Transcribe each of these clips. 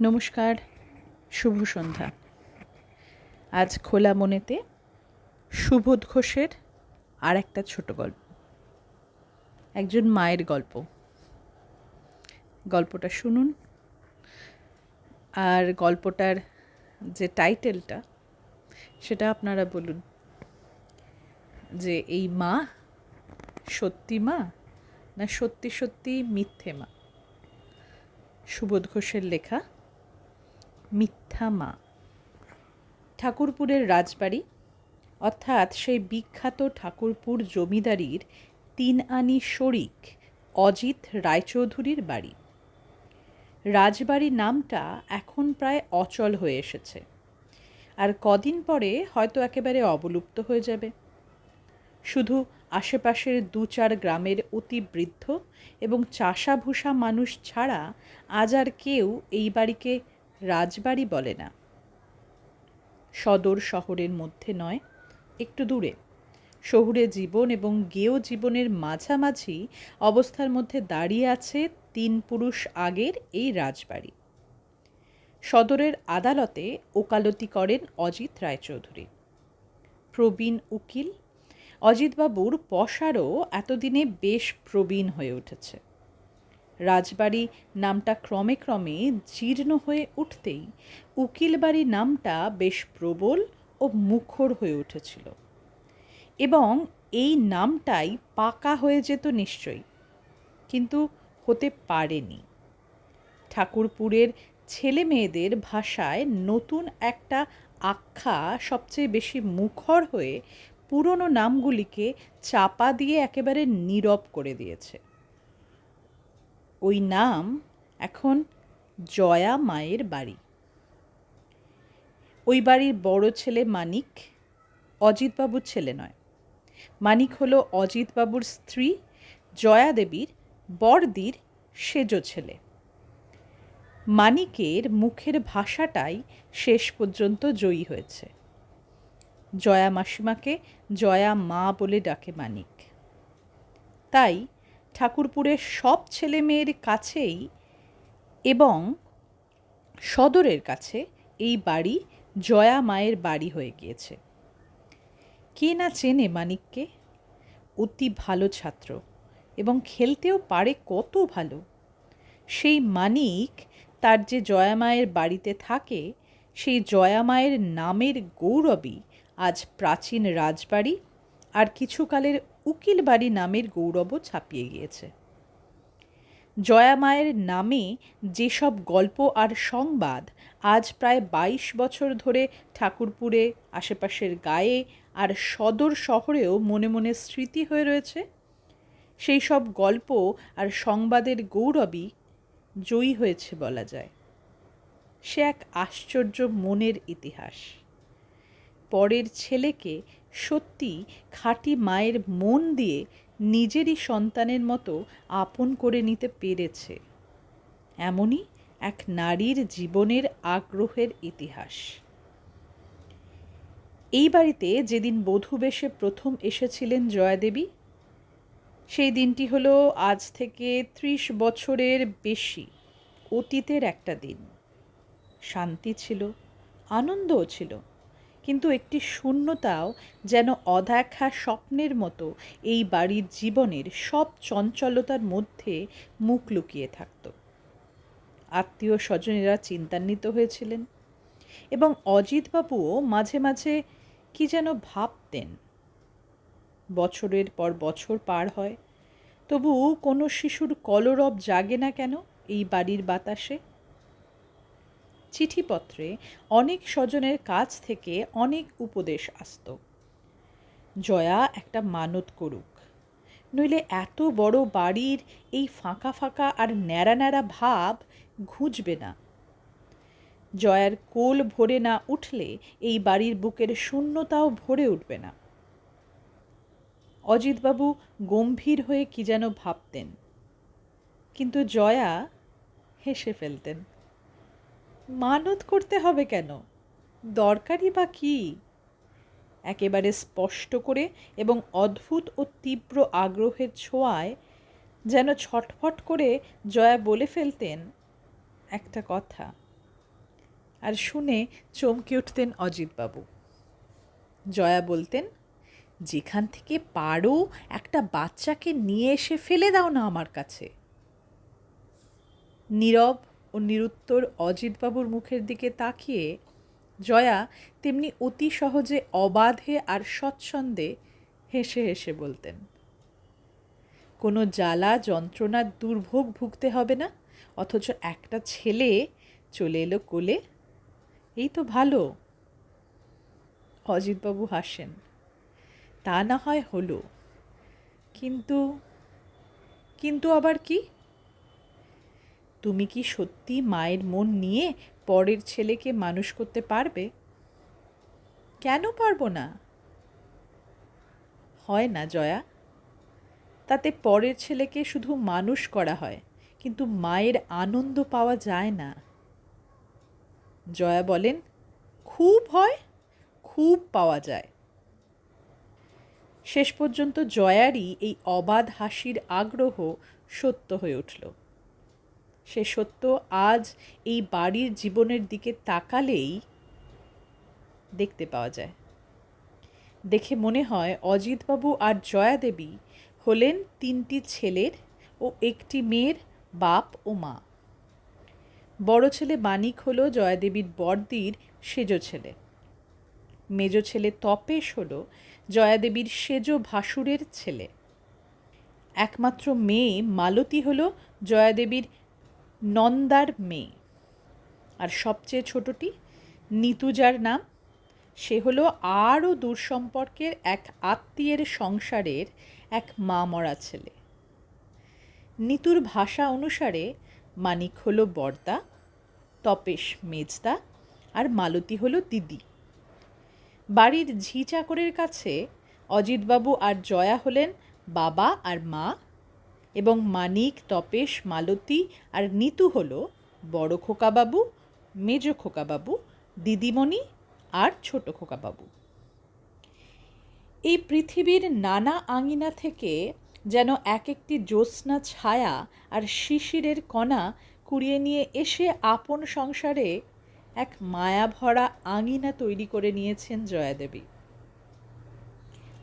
নমস্কার, শুভ সন্ধ্যা। আজ খোলা মনেতে সুবোধ ঘোষের আর একটা ছোট গল্প। একজন মায়ের গল্প। গল্পটা শুনুন। আর গল্পটার যে টাইটেলটা, সেটা আপনারা বলুন। যে এই মা সত্যি মা না সত্যি সত্যি মিথ্যে মা? সুবোধ ঘোষের লেখা মিথ্যা মা ঠাকুরপুরের রাজবাড়ি, অর্থাৎ সেই বিখ্যাত ঠাকুরপুর জমিদারির তিন আনি শরিক অজিত রায়চৌধুরীর বাড়ি। রাজবাড়ি নামটা এখন প্রায় অচল হয়ে এসেছে। আর কদিন পরে হয়তো একেবারে অবলুপ্ত হয়ে যাবে। শুধু আশেপাশের দু চার গ্রামের অতি বৃদ্ধ এবং চাষাভূষা মানুষ ছাড়া আজ আর কেউ এই বাড়িকে রাজবাড়ি বলে না। সদর শহরের মধ্যে নয়, একটু দূরে। শহুরে জীবন এবং গেয় জীবনের মাঝামাঝি অবস্থার মধ্যে দাঁড়িয়ে আছে তিন পুরুষ আগের এই রাজবাড়ি। সদরের আদালতে ওকালতি করেন অজিত রায়চৌধুরী। প্রবীণ উকিল অজিতবাবুর পশারও এতদিনে বেশ প্রবীণ হয়ে উঠেছে। রাজবাড়ি নামটা ক্রমে ক্রমে জীর্ণ হয়ে উঠতেই উকিলবাড়ি নামটা বেশ প্রবল ও মুখর হয়ে উঠেছিল। এবং এই নামটাই পাকা হয়ে যেত নিশ্চয়ই, কিন্তু হতে পারেনি। ঠাকুরপুরের ছেলে মেয়েদের ভাষায় নতুন একটা আখ্যা সবচেয়ে বেশি মুখর হয়ে পুরনো নামগুলিকে চাপা দিয়ে একেবারে নীরব করে দিয়েছে। ওই নাম এখন জয়া মায়ের বাড়ি। ওই বাড়ির বড় ছেলে মানিক অজিতবাবুর ছেলে নয়। মানিক হলো অজিতবাবুর স্ত্রী, জয়া দেবীর বড়দির সেজ ছেলে। মানিকের মুখের ভাষাটাই শেষ পর্যন্ত জয়ী হয়েছে। জয়া মাসিমাকে জয়া মা বলে ডাকে মানিক। তাই ঠাকুরপুরের সব ছেলে মেয়ের কাছেই এবং সদরের কাছে এই বাড়ি জয়া মায়ের বাড়ি হয়ে গিয়েছে। কে না চেনে মানিককে? অতি ভালো ছাত্র এবং খেলতেও পারে কত ভালো। সেই মানিক তার যে জয়া মায়ের বাড়িতে থাকে, সেই জয়া মায়ের নামের গৌরবই আজ প্রাচীন রাজবাড়ি আর কিছুকালের উকিল বাড়ি নামের গৌরবও ছাপিয়ে গিয়েছে। জয়া মায়ের নামে যেসব গল্প আর সংবাদ আজ প্রায় বাইশ বছর ধরে ঠাকুরপুরে, আশেপাশের গায়ে আর সদর শহরেও মনে মনে স্মৃতি হয়ে রয়েছে, সেই সব গল্প আর সংবাদের গৌরবই জয়ী হয়েছে বলা যায়। সে এক আশ্চর্য মনের ইতিহাস। পরের ছেলেকে সত্যি খাঁটি মায়ের মন দিয়ে নিজেরই সন্তানের মতো আপন করে নিতে পেরেছে। এমনই এক নারীর জীবনের আগ্রহের ইতিহাস। এই বাড়িতে যেদিন বধূ বেশে প্রথম এসেছিলেন জয়াদেবী, সেই দিনটি হলো আজ থেকে ত্রিশ বছরের বেশি, অতীতের একটা দিন। শান্তি ছিল, আনন্দও ছিল। কিন্তু একটি শূন্যতাও যেন অদেখা স্বপ্নের মতো এই বাড়ির জীবনের সব চঞ্চলতার মধ্যে মুখ লুকিয়ে থাকত। আত্মীয় স্বজনেরা চিন্তান্বিত হয়েছিলেন এবং অজিতবাবুও মাঝে মাঝে কি যেন ভাবতেন। বছরের পর বছর পার হয় তবু কোনো শিশুর কলরব জাগে না কেন এই বাড়ির বাতাসে? চিঠিপত্রে অনেক স্বজনের কাছ থেকে অনেক উপদেশ আসত। জয়া একটা মানত করুক, নইলে এত বড় বাড়ির এই ফাঁকা ফাঁকা আর ন্যাড়া ন্যাড়া ভাব ঘুঁজবে না। জয়ার কোল ভরে না উঠলে এই বাড়ির বুকের শূন্যতাও ভরে উঠবে না। অজিতবাবু গম্ভীর হয়ে কি যেন ভাবতেন, কিন্তু জয়া হেসে ফেলতেন। মানত করতে হবে কেন? দরকারই বা কী? একেবারে স্পষ্ট করে এবং অদ্ভুত ও তীব্র আগ্রহের ছোঁয়ায় যেন ছটফট করে জয়া বলে ফেলতেন একটা কথা। আর শুনে চমকে উঠতেন অজিতবাবু। জয়া বলতেন, যেখান থেকে পারো একটা বাচ্চাকে নিয়ে এসে ফেলে দাও না আমার কাছে। নীরব ও নিরুত্তর অজিতবাবুর মুখের দিকে তাকিয়ে, জয়া, তেমনি অতি সহজে অবাধে আর স্বচ্ছন্দে হেসে হেসে বলতেন, কোনো জ্বালা যন্ত্রণার দুর্ভোগ ভুগতে হবে না, অথচ একটা ছেলে চলে এলো কোলে, এই তো ভালো অজিতবাবু হাসেন, তা না হয় হলো, কিন্তু কিন্তু আবার কি? তুমি কি সত্যি মায়ের মন নিয়ে পরের ছেলেকে মানুষ করতে পারবে? কেন পারব না? হয় না, জয়া। তাতে পরের ছেলেকে শুধু মানুষ করা হয়, কিন্তু মায়ের আনন্দ পাওয়া যায় না। জয়া বলেন, খুব হয়, খুব পাওয়া যায়। শেষ পর্যন্ত জয়ারই এই অবাধ হাসির আগ্রহ সত্য হয়ে উঠল। সে সত্য আজ এই বাড়ির জীবনের দিকে তাকালেই দেখতে পাওয়া যায়। দেখে মনে হয় অজিতবাবু আর জয়া দেবী হলেন তিনটি ছেলের ও একটি মেয়ের বাপ ও মা। বড় ছেলে মানিক হল জয়াদেবীর বর্দির সেজ ছেলে। মেজ ছেলে তপেশ হল জয়াদেবীর সেজ ভাসুরের ছেলে। একমাত্র মেয়ে মালতী হল জয়াদেবীর নন্দার মেয়ে। আর সবচেয়ে ছোটটি নিতুজার নাম। সে হলো আরও দূর সম্পর্কের এক আত্মীয়ের সংসারের এক মা মরা ছেলে। নিতুর ভাষা অনুসারে মানিক হলো বর্দা, তপেশ মেজদা আর মালতী হলো দিদি। বাড়ির ঝি চাকরের কাছে অজিতবাবু আর জয়া হলেন বাবা আর মা এবং মানিক, তপেশ, মালতী আর নিতু হল বড় খোকাবাবু, মেজ খোকাবাবু, দিদিমণি আর ছোট খোকাবাবু। এই পৃথিবীর নানা আঙিনা থেকে যেন এক একটি জ্যোৎস্না ছায়া আর শিশিরের কণা কুড়িয়ে নিয়ে এসে আপন সংসারে এক মায়া ভরা আঙিনা তৈরি করে নিয়েছেন জয়াদেবী।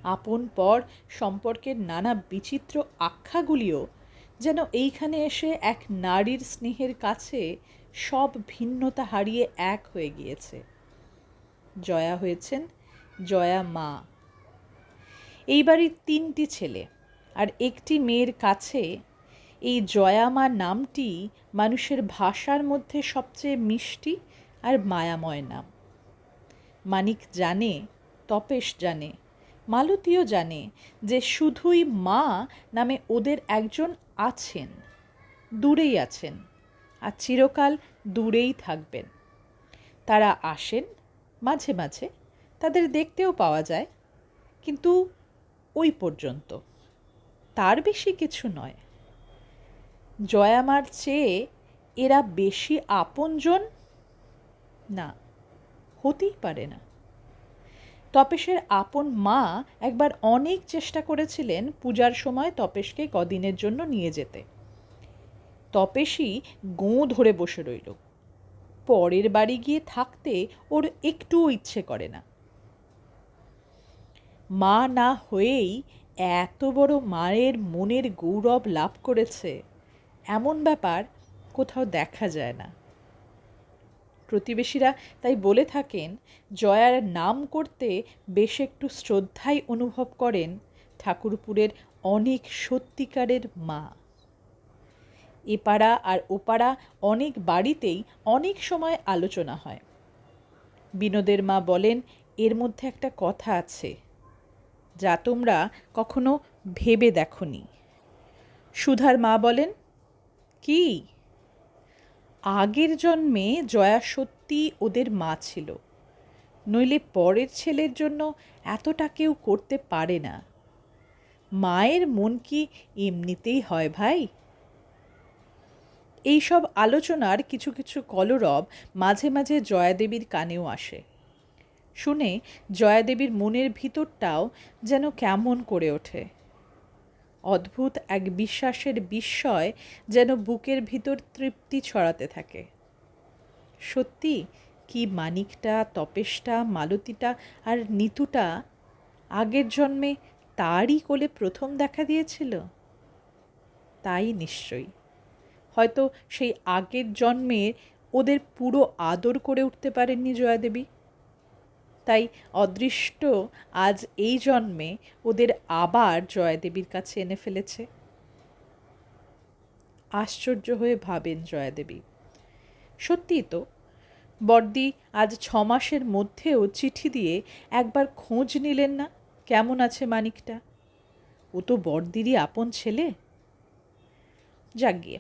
আপন পর সম্পর্কের নানা বিচিত্র আখ্যাগুলিও যেন এইখানে এসে এক নারীর স্নেহের কাছে সব ভিন্নতা হারিয়ে এক হয়ে গিয়েছে। জয়া হয়েছেন জয়া মা। এই বাড়ির তিনটি ছেলে আর একটি মেয়ের কাছে এই জয়া মা নামটি মানুষের ভাষার মধ্যে সবচেয়ে মিষ্টি আর মায়াময় নাম। মানিক জানে, তপেশ জানে মালতীও জানে যে শুধুই মা নামে ওদের একজন আছেন, দূরেই আছেন আর চিরকাল দূরেই থাকবেন। তারা আসেন, মাঝে মাঝে তাদের দেখতেও পাওয়া যায়, কিন্তু ওই পর্যন্ত। তার বেশি কিছু নয়। জয়ামার চেয়ে এরা বেশি আপনজন? না, হতেই পারে না। তপেশের আপন মা একবার অনেক চেষ্টা করেছিলেন পূজার সময় তপেশকে কদিনের জন্য নিয়ে যেতে। তপেশই গোঁ ধরে বসে রইল। পরের বাড়ি গিয়ে থাকতে ওর একটুও ইচ্ছে করে না। মা না হয়েই এত বড় মায়ের মনের গৌরব লাভ করেছে, এমন ব্যাপার কোথাও দেখা যায় না। প্রতিবেশীরা তাই বলে থাকেন, জয়ার নাম করতে বেশ একটু শ্রদ্ধাই অনুভব করেন ঠাকুরপুরের অনেক সত্যিকারের মা। এপাড়া আর ওপাড়া অনেক বাড়িতেই অনেক সময় আলোচনা হয়। বিনোদের মা বলেন, এর মধ্যে একটা কথা আছে, যা তোমরা কখনো ভেবে দেখনি। সুধার মা বলেন, কি? আগের জন্মে জয়া সত্যি ওদের মা ছিল। নইলে পরের ছেলের জন্য এতটা কেউ করতে পারে না। মায়ের মন কি এমনিতেই হয় ভাই? এই সব আলোচনার কিছু কিছু কলরব মাঝে মাঝে জয়াদেবীর কানেও আসে। শুনে জয়াদেবীর মনের ভিতরটাও যেন কেমন করে ওঠে। অদ্ভুত এক বিশ্বাসের বিস্ময় যেন বুকের ভিতর তৃপ্তি ছড়াতে থাকে। সত্যি, কি মানিকটা, তপেশটা, মালতীটা আর নিতুটা আগের জন্মে তারই কোলে প্রথম দেখা দিয়েছিল? তাই নিশ্চয়ই। হয়তো সেই আগের জন্মে ওদের পুরো আদর করে উঠতে পারেননি জয়াদেবী। তাই অদৃষ্ট আজ এই জন্মে ওদের আবার জয়াদেবীর কাছে এনে ফেলেছে। আশ্চর্য হয়ে ভাবেন জয়াদেবী। সত্যিই তো বর্দি আজ ছ মাসের মধ্যেও চিঠি দিয়ে একবার খোঁজ নিলেন না? কেমন আছে মানিকটা? ও তো বর্দিরই আপন ছেলে। গিয়ে,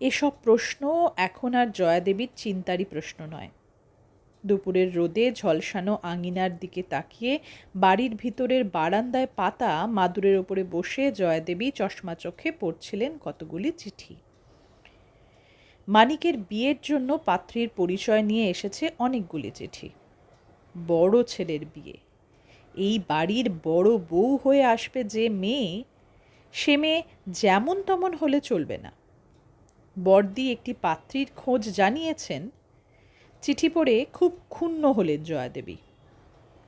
এসব প্রশ্ন এখন আর জয়াদেবীর চিন্তারই প্রশ্ন নয়। দুপুরের রোদে ঝলসানো আঙিনার দিকে তাকিয়ে বাড়ির ভিতরের বারান্দায় পাতা মাদুরের ওপরে বসে জয়াদেবী চশমা চোখে পড়ছিলেন কতগুলি চিঠি। মানিকের বিয়ের জন্য পাত্রীর পরিচয় নিয়ে এসেছে অনেকগুলি চিঠি। বড় ছেলের বিয়ে। এই বাড়ির বড় বউ হয়ে আসবে যে মেয়ে, সে মেয়ে যেমন তেমন হলে চলবে না। বর্দি একটি পাত্রীর খোঁজ জানিয়েছেন চিঠি পড়ে খুব ক্ষুণ্ণ হলেন জয়াদেবী।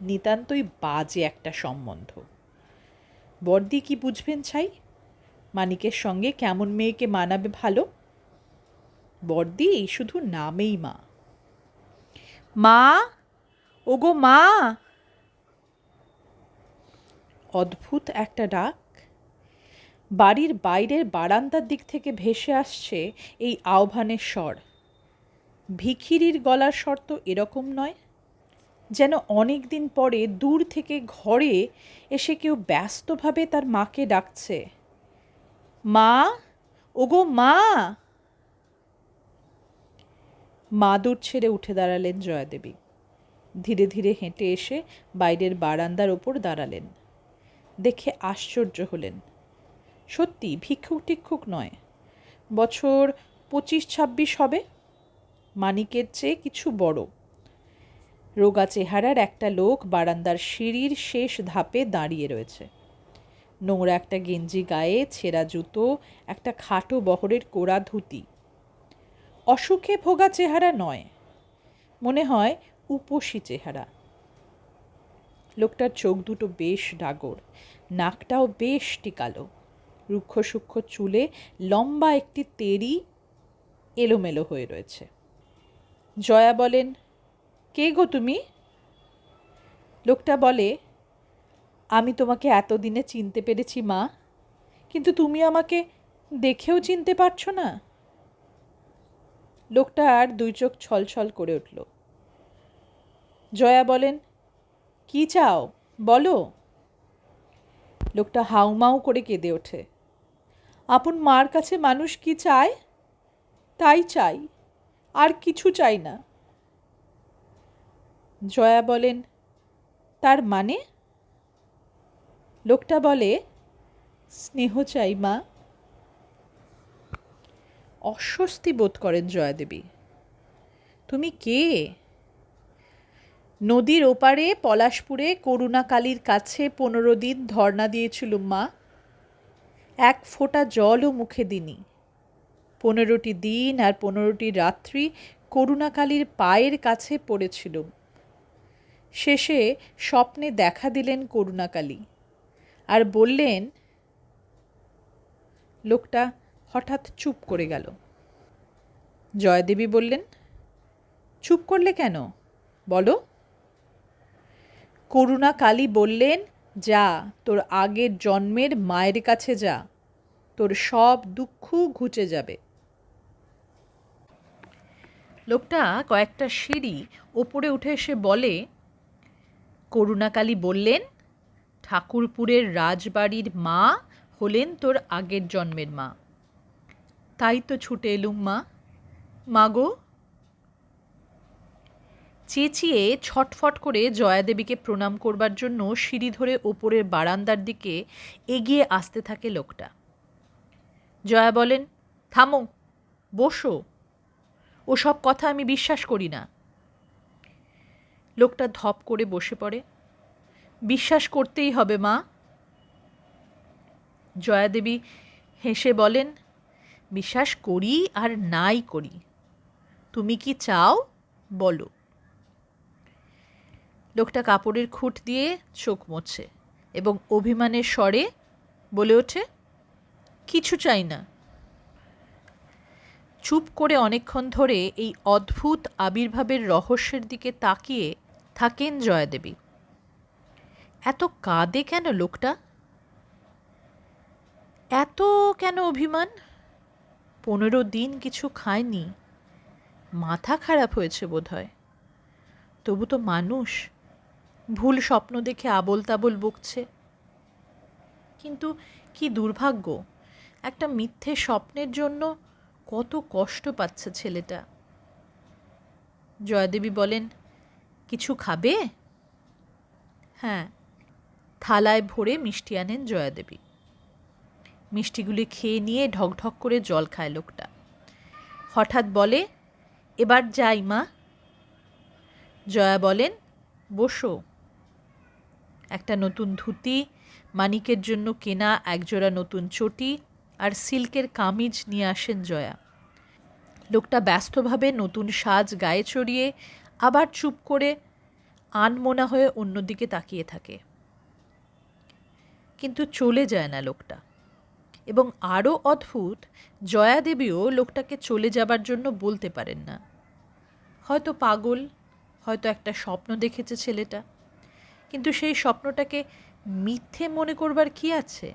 নিতান্তই বাজে একটা সম্বন্ধ। বর্দি কি বুঝবেন ছাই? মানিকের সঙ্গে কেমন মেয়েকে মানাবে ভালো? বর্দি শুধু নামেই মা। মা? ওগো মা! অদ্ভুত একটা ডাক। বাড়ির বাইরের বারান্দার দিক থেকে ভেসে আসছে এই আহ্বানের স্বর। ভিখিরির গলার শর্ত এরকম নয় যেন অনেক দিন পরে দূর থেকে ঘরে এসে কেউ ব্যস্তভাবে তার মাকে ডাকছে। মা, ওগো মা! মা দূর ছেড়ে উঠে দাঁড়ালেন জয়াদেবী। ধীরে ধীরে হেঁটে এসে বাইরের বারান্দার ওপর দাঁড়ালেন। দেখে আশ্চর্য হলেন। সত্যি ভিক্ষুক টিক্ষুক নয়। বছর পঁচিশ ছাব্বিশ হবে? মানিকের চেয়ে কিছু বড়। রোগা চেহারার একটা লোক বারান্দার সিঁড়ির শেষ ধাপে দাঁড়িয়ে রয়েছে। নোংরা একটা গেঞ্জি গায়ে, ছেঁড়া জুতো, একটা খাটো বহরের কোড়া ধুতি। অসুখে ভোগা চেহারা নয়। মনে হয় উপসী চেহারা। লোকটার চোখ দুটো বেশ ডাগর, নাকটাও বেশ টিকালো। রুক্ষ সূক্ষ্ম চুলে লম্বা একটি তেরি এলোমেলো হয়ে রয়েছে। জয়া বলেন, কে গো তুমি? লোকটা বলে, আমি তোমাকে এতদিনে চিনতে পেরেছি, মা, কিন্তু তুমি আমাকে দেখেও চিনতে পারছ না। লোকটা আর দুই চোখ ছলছল করে উঠল। জয়া বলেন, কি চাও, বলো? লোকটা হাউমাউ করে কেঁদে ওঠে, আপন মার কাছে মানুষ কি চায়? তাই চাই। আর কিছু চাই না। জয়া বলেন, তার মানে? লোকটা বলে, স্নেহ চাই, মা। অস্বস্তি বোধ করেন জয়াদেবী তুমি কে? নদীর ওপারে, পলাশপুরে, করুণাকালীর কাছে পনেরো দিন ধর্না দিয়েছিল মা। এক ফোঁটা জলও মুখে দিনি পনেরোটি দিন আর পনেরোটি রাত্রি করুণাকালীর পায়ের কাছে পড়েছিল। শেষে স্বপ্নে দেখা দিলেন করুণাকালী আর বললেন, লোকটা হঠাৎ চুপ করে গেল। জয়দেবী বললেন, চুপ করলে কেন? বলো। করুণা কালী বললেন, যা, তোর আগের জন্মের মায়ের কাছে যা, তোর সব দুঃখ ঘুচে যাবে। লোকটা কয়েকটা সিঁড়ি ওপরে উঠে এসে বলে, করুণাকালী বললেন, ঠাকুরপুরের রাজবাড়ির মা হলেন তোর আগের জন্মের মা। তাই তো ছুটে এলুম মা। মাগো চেঁচিয়ে ছটফট করে জয়াদেবীকে প্রণাম করবার জন্য সিঁড়ি ধরে ওপরের বারান্দার দিকে এগিয়ে আসতে থাকে লোকটা। জয়া বলেন, থামো, বসো। ওসব কথা আমি বিশ্বাস করি না। লোকটা ধপ করে বসে পড়ে। বিশ্বাস করতেই হবে, মা। জয়াদেবী হেসে বলেন, বিশ্বাস করি আর নাই করি। তুমি কি চাও, বলো। লোকটা কাপড়ের খুঁট দিয়ে চোখ মোছে এবং অভিমানের স্বরে বলে ওঠে, কিছু চাই না। চুপ করে অনেকক্ষণ ধরে এই অদ্ভুত আবির্ভাবের রহস্যের দিকে তাকিয়ে থাকেন জয়াদেবী। এত কাঁদে কেন লোকটা? এত কেন অভিমান? পনেরো দিন কিছু খায়নি। মাথা খারাপ হয়েছে বোধহয়। তবু তো মানুষ। ভুল স্বপ্ন দেখে আবল তাবল বকছে। কিন্তু কি দুর্ভাগ্য, একটা মিথ্যে স্বপ্নের জন্য কত কষ্ট পাচ্ছে ছেলেটা। জয়াদেবী বলেন, কিছু খাবে? হ্যাঁ। থালায় ভরে মিষ্টি আনেন জয়াদেবী। মিষ্টিগুলি খেয়ে নিয়ে ঢকঢক করে জল খায় লোকটা। হঠাৎ বলে, এবার যাই মা। জয়া বলেন, বসো। একটা নতুন ধুতি, মানিকের জন্য কেনা একজোড়া নতুন চটি আর সিল্কের কামিজ নিয়ে আসেন জয়া। লোকটা ব্যস্তভাবে নতুন সাজ গায়ে চড়িয়ে আবার চুপ করে আনমোনা হয়ে অন্যদিকে তাকিয়ে থাকে। কিন্তু চলে যায় না লোকটা। এবং আরও অদ্ভুত, জয়া দেবীও লোকটাকে চলে যাবার জন্য বলতে পারেন না। হয়তো পাগল, হয়তো একটা স্বপ্ন দেখেছে ছেলেটা। কিন্তু সেই স্বপ্নটাকে মিথ্যে মনে করবার কি আছে?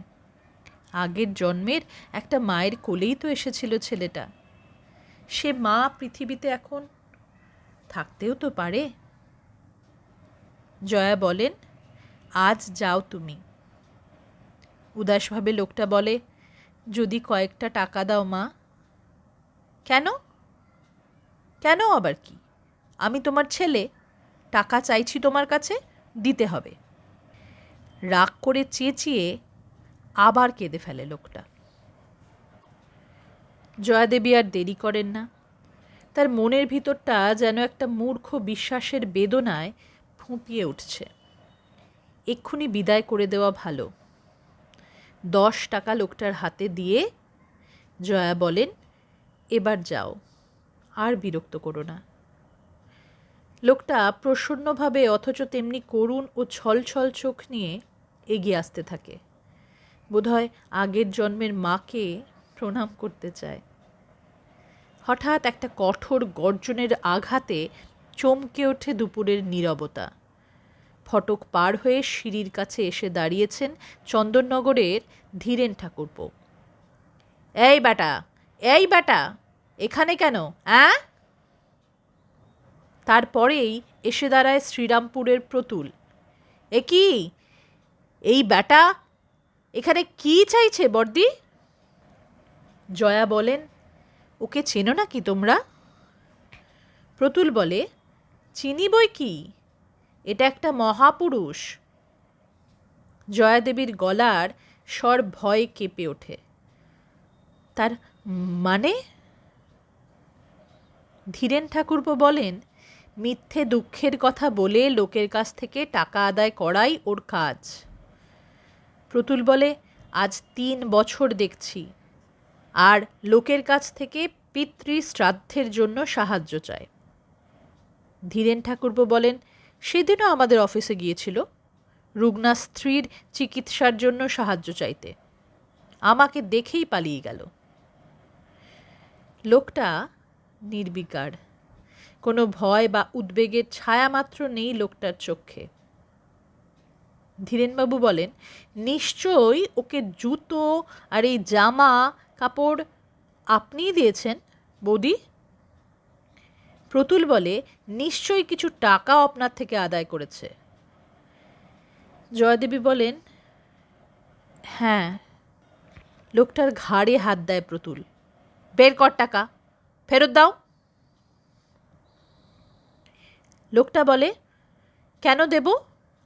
আগের জন্মের একটা মায়ের কোলেই তো এসেছিল ছেলেটা। সে মা পৃথিবীতে এখন থাকতেও তো পারে। জয়া বলেন, আজ যাও তুমি। উদাসভাবে লোকটা বলে, যদি কয়েকটা টাকা দাও মা। কেন? কেন আবার কি? আমি তোমার ছেলে, টাকা চাইছি তোমার কাছে, দিতে হবে। রাগ করে চেঁচিয়ে আবার কেঁদে ফেলে লোকটা। জয়াদেবী আর দেরি করেন না। তার মনের ভিতরটা যেন একটা মূর্খ বিশ্বাসের বেদনায় ফুঁপিয়ে উঠছে। এক্ষুনি বিদায় করে দেওয়া ভালো। দশ টাকা লোকটার হাতে দিয়ে জয়া বলেন, এবার যাও, আর বিরক্ত করো না। লোকটা প্রসন্নভাবে অথচ তেমনি করুণ ও ছল ছল চোখ নিয়ে এগিয়ে আসতে থাকে। বোধহয় আগের জন্মের মাকে প্রণাম করতে চায়। হঠাৎ একটা কঠোর গর্জনের আঘাতে চমকে ওঠে দুপুরের নীরবতা। ফটক পার হয়ে সিঁড়ির কাছে এসে দাঁড়িয়েছেন চন্দননগরের ধীরেন ঠাকুরপো এই বেটা এই বেটা, এখানে কেন, অ্যাঁ? তারপরেই এসে দাঁড়ায় শ্রীরামপুরের প্রতুল। এ কি? এই ব্যাটা এখানে কি চাইছে বর্দি? জয়া বলেন, ওকে চেনো নাকি তোমরা? প্রতুল বলে, চিনি বই কি? এটা একটা মহাপুরুষ। জয়াদেবীর গলার স্বর ভয় কেঁপে ওঠে। তার মানে? ধীরেন ঠাকুরপো বলেন, মিথ্যে দুঃখের কথা বলে লোকের কাছ থেকে টাকা আদায় করাই ওর কাজ। প্রতুল বলে, আজ তিন বছর দেখছি। আর লোকের কাছ থেকে পিতৃ শ্রাদ্ধের জন্য সাহায্য চায় ধীরেন ঠাকুরপো বলেন, সেদিনও আমাদের অফিসে গিয়েছিল। রুগ্না স্ত্রীর চিকিৎসার জন্য সাহায্য চাইতে। আমাকে দেখেই পালিয়ে গেল। লোকটা নির্বিকার। কোনো ভয় বা উদ্বেগের ছায়া মাত্র নেই লোকটার চোখে। ধীরেনবাবু বলেন, নিশ্চয়ই ওকে জুতো আর এই জামা, কাপড় আপনিই দিয়েছেন, বৌদি? প্রতুল বলে, নিশ্চয়ই কিছু টাকা আপনার থেকে আদায় করেছে। জয়দেবী বলেন হ্যাঁ। লোকটার ঘাড়ে হাত দেয় প্রতুল, বের কর টাকা, ফেরত দাও। লোকটা বলে, কেন দেব?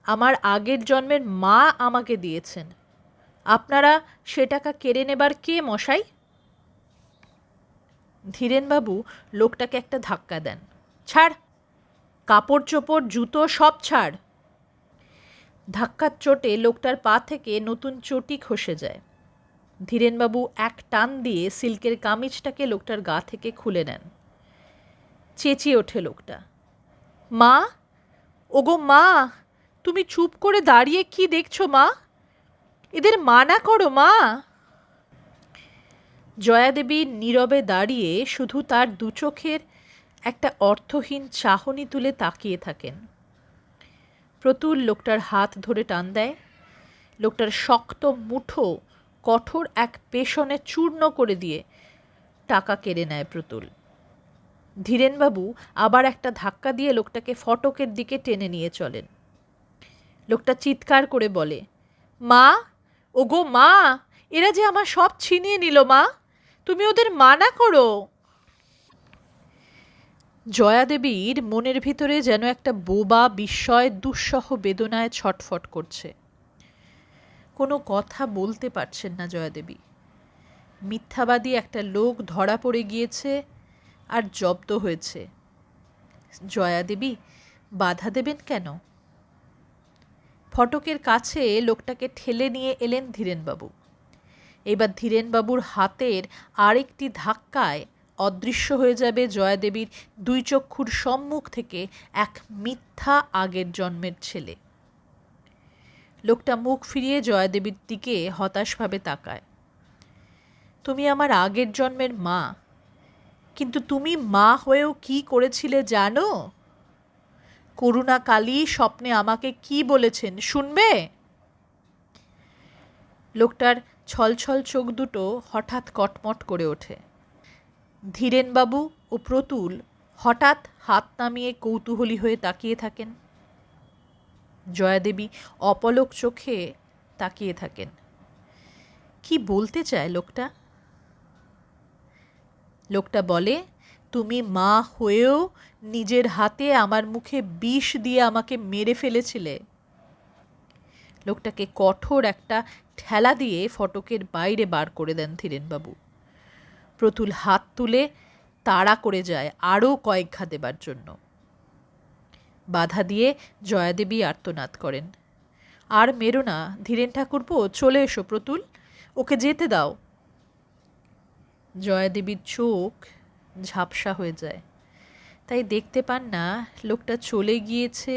আমার আগের জন্মের মা আমাকে দিয়েছেন। আপনারা সে টাকা কেড়ে নেবার কে মশাই? ধীরেনবাবু লোকটাকে একটা ধাক্কা দেন। ছাড়, কাপড় চোপড়, জুতো সব ছাড়। ধাক্কার চোটে লোকটার পা থেকে নতুন চটি খসে যায়। ধীরেনবাবু এক টান দিয়ে সিল্কের কামিজটাকে লোকটার গা থেকে খুলে নেন। চেঁচিয়ে ওঠে লোকটা। মা, ওগো মা! তুমি চুপ করে দাঁড়িয়ে কি দেখছ, মা? এদের মানা করো, মা! জয়াদেবী নীরবে দাঁড়িয়ে শুধু তার দু চোখের একটা অর্থহীন চাহনি তুলে তাকিয়ে থাকেন। প্রতুল লোকটার হাত ধরে টান দেয়। লোকটার শক্ত, মুঠো, কঠোর এক পেশনে চূর্ণ করে দিয়ে টাকা কেড়ে নেয় প্রতুল। ধীরেনবাবু আবার একটা ধাক্কা দিয়ে লোকটাকে ফটকের দিকে টেনে নিয়ে চলেন। লোকটা চিৎকার করে বলে, মা, ওগো মা, এরা যে আমার সব ছিনিয়ে নিল মা, তুমি ওদের মানা করো। জয়াদেবীর মনের ভিতরে যেন একটা বোবা, বিস্ময়, দুঃসহ বেদনায় ছটফট করছে। কোনো কথা বলতে পারছেন না জয়াদেবী। মিথ্যাবাদী একটা লোক ধরা পড়ে গিয়েছে আর জব্দ হয়েছে। জয়াদেবী, বাধা দেবেন কেন? ফটকের কাছে লোকটাকে ঠেলে নিয়ে এলেন ধীরেনবাবু। এবার ধীরেনবাবুর হাতের আরেকটি ধাক্কায় অদৃশ্য হয়ে যাবে জয়াদেবীর দুই চক্ষুর সম্মুখ থেকে এক মিথ্যা আগের জন্মের ছেলে। লোকটা মুখ ফিরিয়ে জয়াদেবীর দিকে হতাশভাবে তাকায়। তুমি আমার আগের জন্মের মা, কিন্তু তুমি মা হয়েও কি করেছিলে জানো? করুণা কালী স্বপ্নে আমাকে কি বলেছেন, শুনবে? লোকটার ছলছল চোখ দুটো হঠাৎ কটমট করে ওঠে। ধীরেনবাবু ও প্রতুল হঠাৎ হাত নামিয়ে কৌতূহলী হয়ে তাকিয়ে থাকেন। জয়াদেবী অপলক চোখে তাকিয়ে থাকেন। কি বলতে চায় লোকটা? লোকটা বলে, তুমি মা হয়েও নিজের হাতে আমার মুখে বিষ দিয়ে আমাকে মেরে ফেলেছিলে। লোকটাকে কঠোর একটা ঠেলা দিয়ে ফটকের বাইরে বার করে দেন ধীরেনবাবু। প্রতুল হাত তুলে তাড়া করে যায় আরও কয়েক ঘা দেবার জন্য। বাধা দিয়ে জয়াদেবী আর্তনাদ করেন। আর মেরো না, ধীরেন ঠাকুরপো, চলে এসো প্রতুল, ওকে যেতে দাও। জয়াদেবীর চোখ ঝাপসা হয়ে যায়। তাই দেখতে পান না, লোকটা চলে গিয়েছে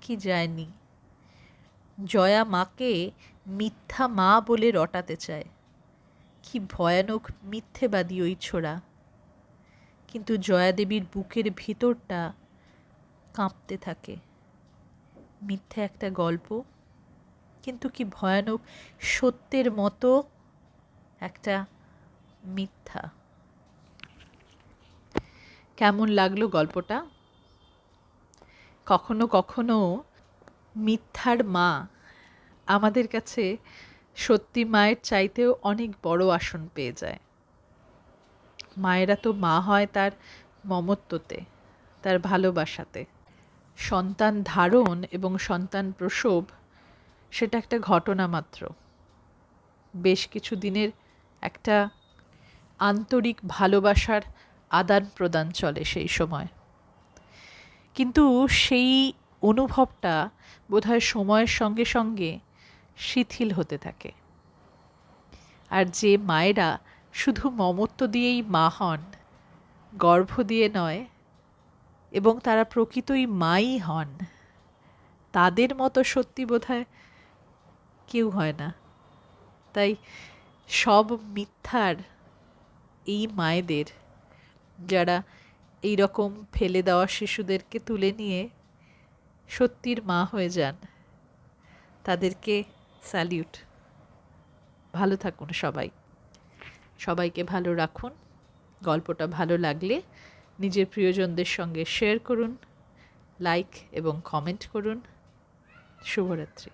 কি যায়নি জয়া মাকে মিথ্যা মা বলে রটাতে চায়। কি ভয়ানক মিথ্যেবাদী ওই ছোড়া। কিন্তু জয়াদেবীর বুকের ভিতরটা কাঁপতে থাকে। মিথ্যে একটা গল্প, কিন্তু কি ভয়ানক সত্যের মতো একটা মিথ্যা। কেমন লাগল গল্পটা? কখনো কখনো মিথ্যার মা আমাদের কাছে সত্যি মায়ের চাইতেও অনেক বড় আসন পেয়ে যায়। মায়েরা তো মা হয় তার মমত্বতে, তার ভালোবাসাতে। সন্তান ধারণ এবং সন্তান প্রসব, সেটা একটা ঘটনা মাত্র। বেশ কিছু দিনের একটা আন্তরিক ভালোবাসার আদান প্রদান চলে সেই সময়। কিন্তু সেই অনুভবটা বোধহয় সময়ের সঙ্গে সঙ্গে শিথিল হতে থাকে। আর যে মায়েরা শুধু মমত্ব দিয়েই মা হন, গর্ভ দিয়ে নয়, এবং তারা প্রকৃতই মাই হন, তাদের মতো সত্যি বোধহয় কেউ হয় না। তাই সব মিথ্যার এই মায়েদের যারা এই রকম ফেলে দেওয়া শিশুদেরকে তুলে নিয়ে সত্যির মা হয়ে যান, তাদেরকে স্যালিউট। ভালো থাকুন সবাই। সবাইকে ভালো রাখুন। গল্পটা ভালো লাগলে নিজের প্রিয়জনদের সঙ্গে শেয়ার করুন, লাইক এবং কমেন্ট করুন। শুভরাত্রি।